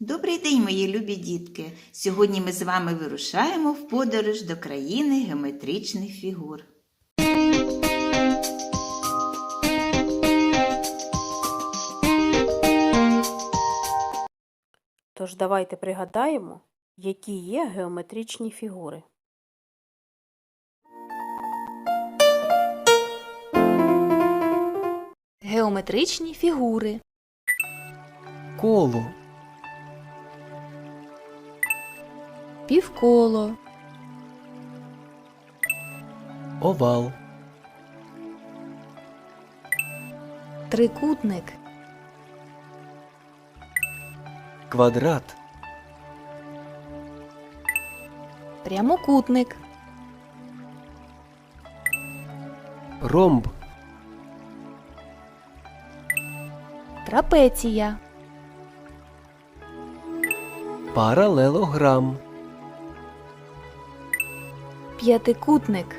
Добрий день, мої любі дітки! Сьогодні ми з вами вирушаємо в подорож до країни геометричних фігур. Тож давайте пригадаємо, які є геометричні фігури. Геометричні фігури. коло, Півколо, овал, трикутник, квадрат, прямокутник, ромб, трапеція, паралелограм, п'ятикутник,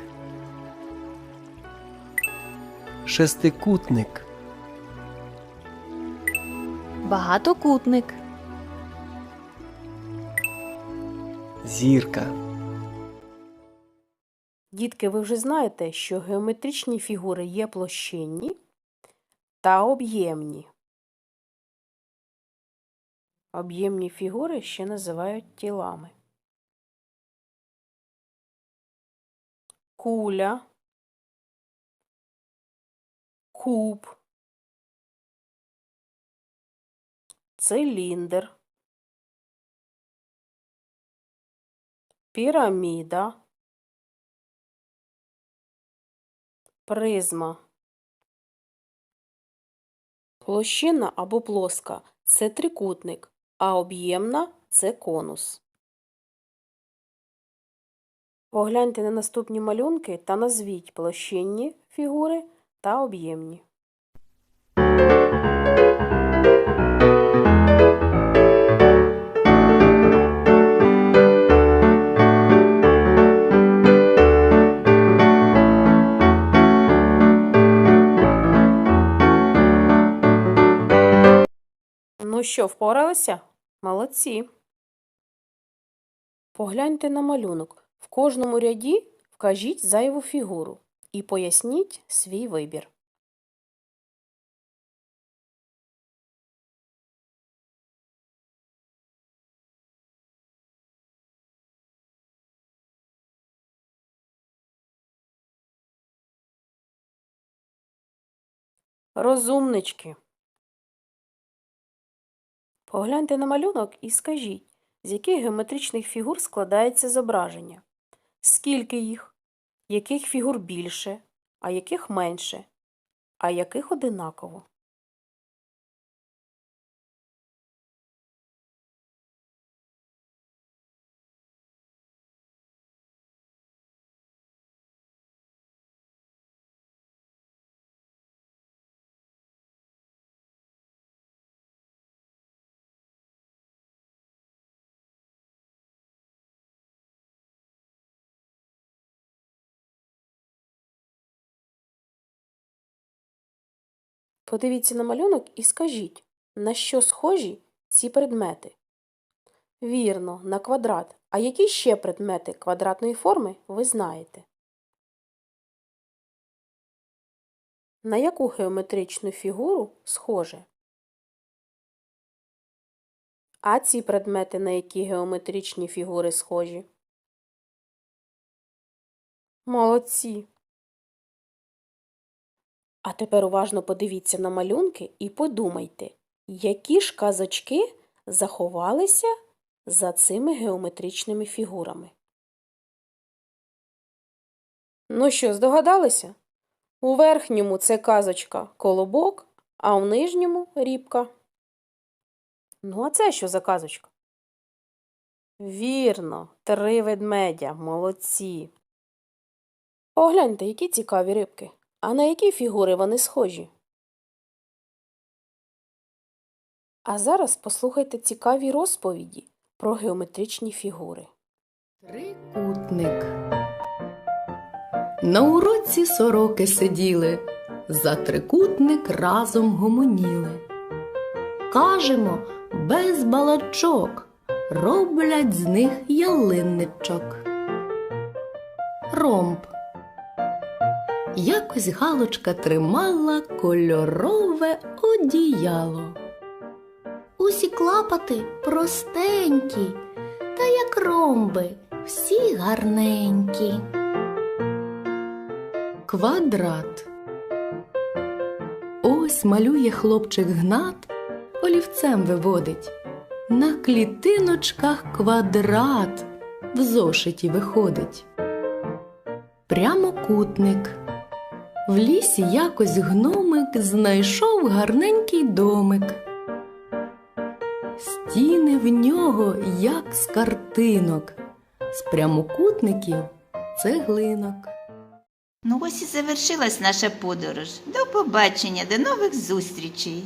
шестикутник, багатокутник, зірка, Дітки, ви вже знаєте, що геометричні фігури є площинні та об'ємні. Об'ємні фігури ще називають тілами. Куля, куб, циліндр, піраміда. Призма. Площинна або плоска це трикутник, а об'ємна це конус. Погляньте на наступні малюнки та назвіть площинні фігури та об'ємні. Ну що, впоралися? Молодці. Погляньте на малюнок. В кожному ряді вкажіть зайву фігуру і поясніть свій вибір. Розумнички. Погляньте на малюнок і скажіть, з яких геометричних фігур складається зображення? Скільки їх? Яких фігур більше, а яких менше, а яких одинаково? Подивіться на малюнок і скажіть, на що схожі ці предмети? Вірно, на квадрат. А які ще предмети квадратної форми ви знаєте? На яку геометричну фігуру схоже? А ці предмети на які геометричні фігури схожі? Молодці! А тепер уважно подивіться на малюнки і подумайте, які ж казочки заховалися за цими геометричними фігурами. Ну що, здогадалися? У верхньому це казочка колобок, а в нижньому рібка. Ну, а це що за казочка? Вірно, три ведмедя, молодці. Погляньте, які цікаві рибки. А на які фігури вони схожі? А зараз послухайте цікаві розповіді про геометричні фігури. Трикутник. На уроці сороки сиділи, за трикутник разом гомоніли. Кажемо, без балачок, роблять з них ялинничок. Ромб. Якось галочка тримала кольорове одіяло. Усі клапати простенькі, та як ромби, всі гарненькі. Квадрат. Ось малює хлопчик гнат, олівцем виводить. На клітиночках квадрат в зошиті виходить. Прямокутник. В лісі якось гномик знайшов гарненький домик. Стіни в нього, як з картинок, з прямокутників цеглинок. Ну ось і завершилась наша подорож. До побачення, до нових зустрічей!